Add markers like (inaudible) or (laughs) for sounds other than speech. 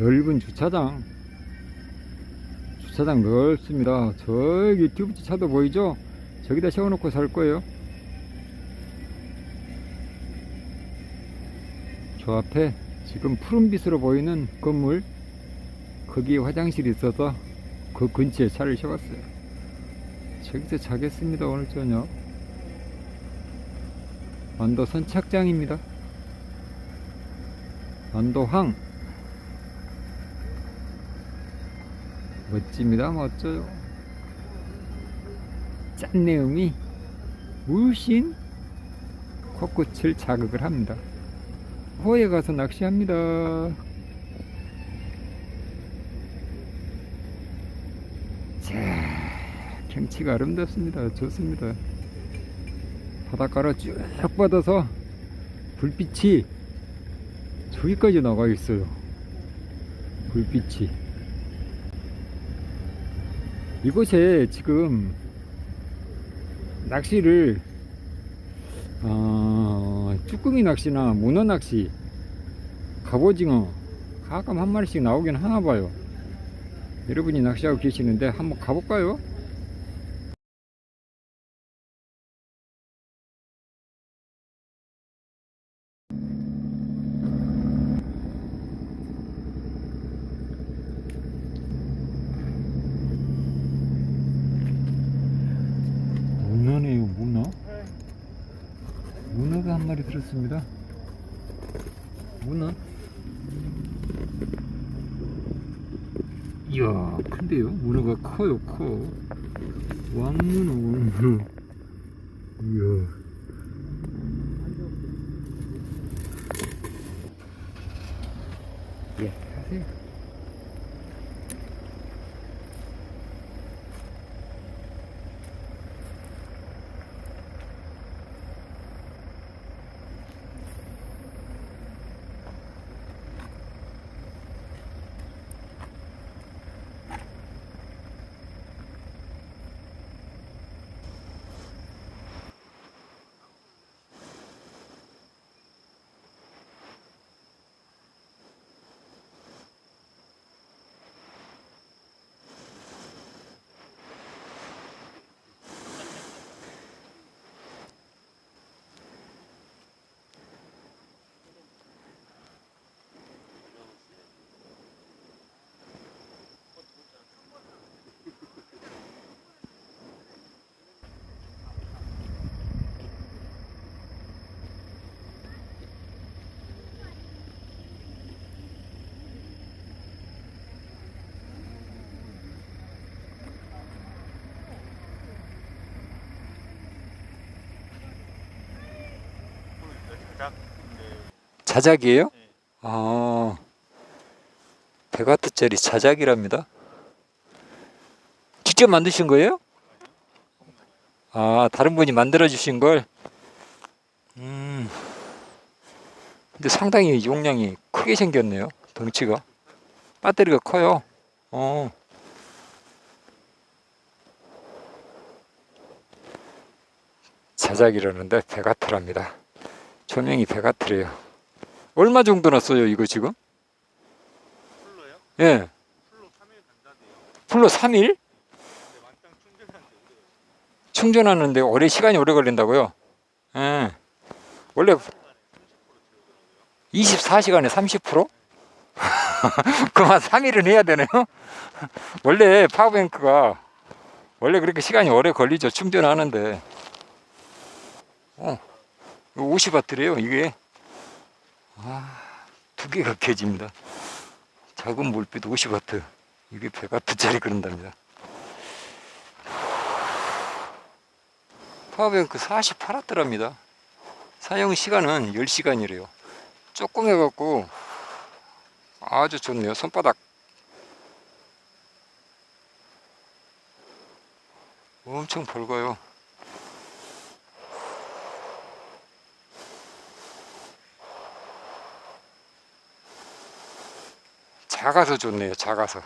넓은 주차장. 주차장 넓습니다. 저기 튜브지 차도 보이죠? 저기다 세워놓고 살 거예요. 저 앞에 지금 푸른빛으로 보이는 건물 거기에 화장실이 있어서 그 근처에 차를 세웠어요. 저기서 자겠습니다 오늘 저녁. 완도 선착장입니다. 완도항 멋집니다. 멋져요. 짠내음이 물씬 코끝을 자극을 합니다. 호에 가서 낚시합니다. 자 경치가 아름답습니다. 좋습니다. 바닷가로 쭉 뻗어서 불빛이 저기까지 나가 있어요. 불빛이 이곳에 지금 낚시를 어, 쭈꾸미 낚시나 문어 낚시 갑오징어 가끔 한 마리씩 나오긴 하나 봐요 여러분이 낚시하고 계시는데 한번 가볼까요 문어 문어가 한 마리 들었습니다. 문어? 이야 큰데요? 문어가 커요 커. 왕문어 왕문어. 이야. 예 하세요 자작이에요? 아, 100와트짜리 자작이랍니다. 직접 만드신 거예요? 아, 다른 분이 만들어 주신 걸? 음, 근데 상당히 용량이 크게 생겼네요. 덩치가. 배터리가 커요. 어. 자작이라는데 100와트랍니다. 조명이 100와트래요. 얼마 정도나 써요, 이거 지금? 풀로요? 예. 풀로 3일 간다네요. 풀로 3일? 근데 만땅 충전하는데 오래 충전하는데 오래 시간이 오래 걸린다고요? 예. 원래 시간에 30% 채우더라고요. 24시간에 30%? 그만 3일은 해야 되네요. (laughs) 원래 파워뱅크가 원래 그렇게 시간이 오래 걸리죠. 충전하는데. 어. 50와트래요, 이게. 아, 두 개가 켜집니다. 작은 물빛 50와트. 이게 100와트짜리 그런답니다. 파워뱅크 48와트랍니다. 사용 시간은 10시간이래요. 조금 해갖고 아주 좋네요. 손바닥 엄청 밝아요. 작아서 좋네요. 작아서.